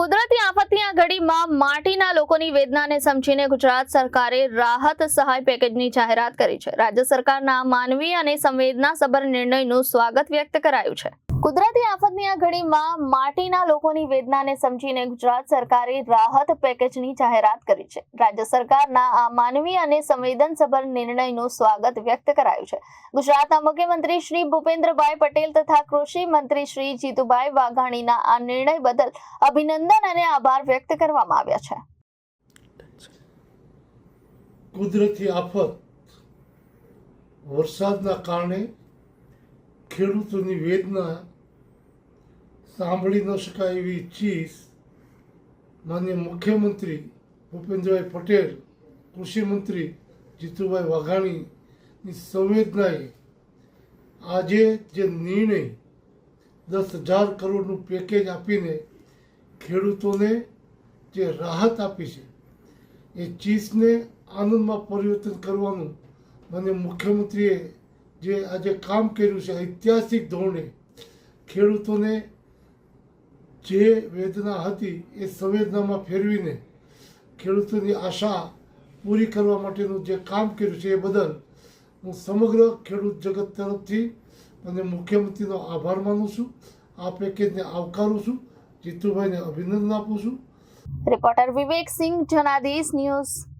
કુદરતી આફતની આ ઘડીમાં માટીના લોકોની વેદનાને સમજીને ગુજરાત સરકારે રાહત સહાય પેકેજની જાહેરાત કરી છે. રાજ્ય સરકારના માનવી અને સંવેદનાસભર નિર્ણયનું સ્વાગત વ્યક્ત કરાયું છે. કુદરતી આફતની આ ઘડીમાં માટીના લોકોની વેદનાને સમજીને ગુજરાત સરકારે રાહત પેકેજની જાહેરાત કરી છે. રાજ્ય સરકારના આ માનવી અને સંવેદનસભર નિર્ણયનું સ્વાગત વ્યક્ત કરાયું છે. ગુજરાતના મુખ્યમંત્રી શ્રી ભૂપેન્દ્રભાઈ પટેલ તથા કૃષિ મંત્રી શ્રી જીતુભાઈ વાઘાણીના આ નિર્ણય બદલ અભિનંદન અને આભાર વ્યક્ત કરવામાં આવ્યા છે. કુદરતી આફત વરસાદના કારણે ખેડૂતોની વેદના સાંભળી ન શકાય એવી ચીજ માન્ય મુખ્યમંત્રી ભૂપેન્દ્રભાઈ પટેલ, કૃષિ મંત્રી જીતુભાઈ વાઘાણીની સંવેદનાએ આજે જે નિર્ણય દસ હજાર કરોડનું પેકેજ આપીને ખેડૂતોને જે રાહત આપી છે, એ ચીઝને આનંદમાં પરિવર્તન કરવાનું મને મુખ્યમંત્રીએ જે આજે કામ કર્યું છે, ઐતિહાસિક ધોરણે, ખેડૂતોને જે વેદના હતી, એ સંવેદનામાં ફેરવીને ખેડૂતોની આશા પૂરી કરવા માટેનું જે કામ કર્યું છે, એ બદલ હું સમગ્ર ખેડૂત જગત તરફથી અને મુખ્યમંત્રીનો આભાર માનું છું. આ પેકેજને આવકારું છું. જીતુભાઈને અભિનંદન આપું છું. રિપોર્ટર વિવેક સિંહ જનાદેશ ન્યૂઝ